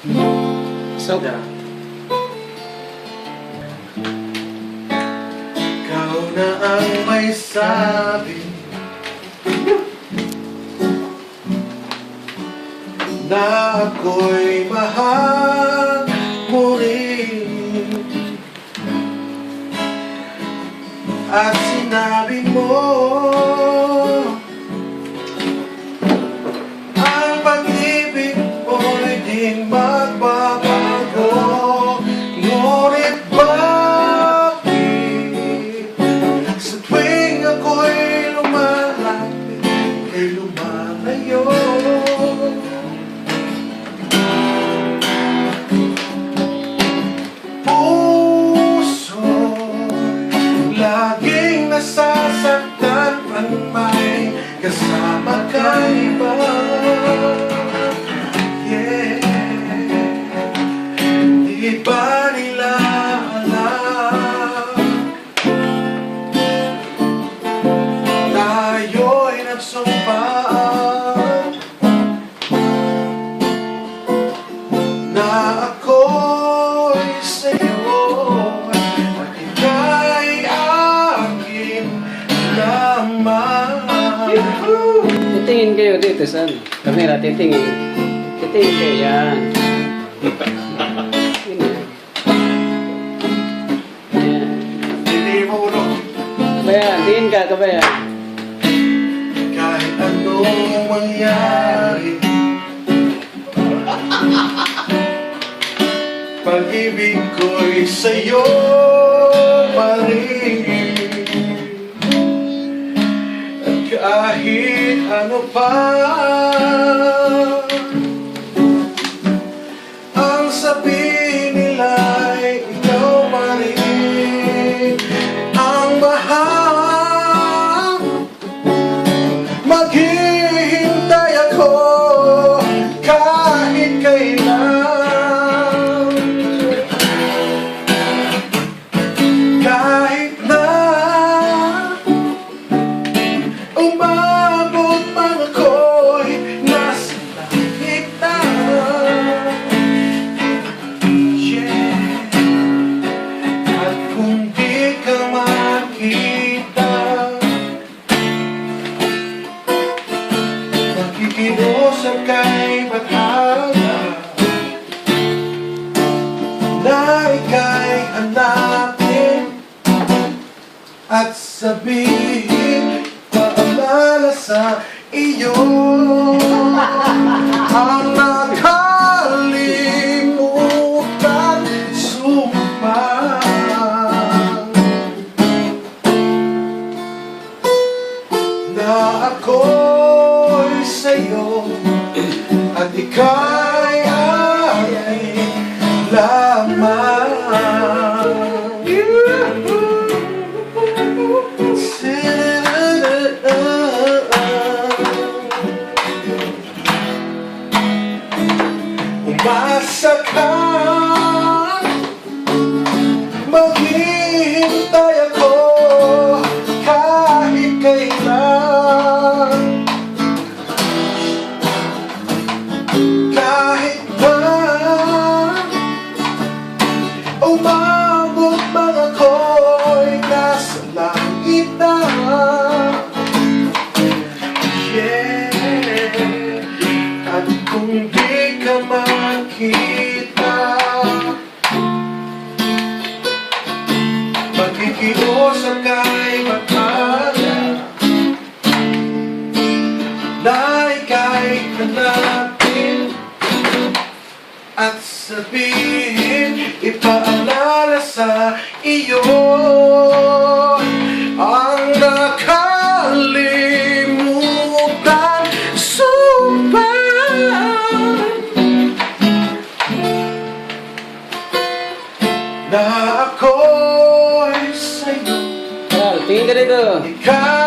So, Ikaw na ang may sabi. Na ako'y mahal mo rin At sinabi mo Ang pag-ibig may kasama lamang titingin kayo dito sa ano? Kamera, titingin. Titingin kayo yan. Hindi mo ulo Kabayan, tingin ka, kabayan. Kahit anong mangyari Pag-ibig ko'y sa'yo kahit ano sa iyo. Ang nakalimutan sumpa na ako'y sa'yo at ika'y Umasa ka kung di ka makita. Magkikiusap kay Batala Na ika'y hanapin. At sabihin Ipaalala sa iyo. Ang นี้ก็ได้เด้อ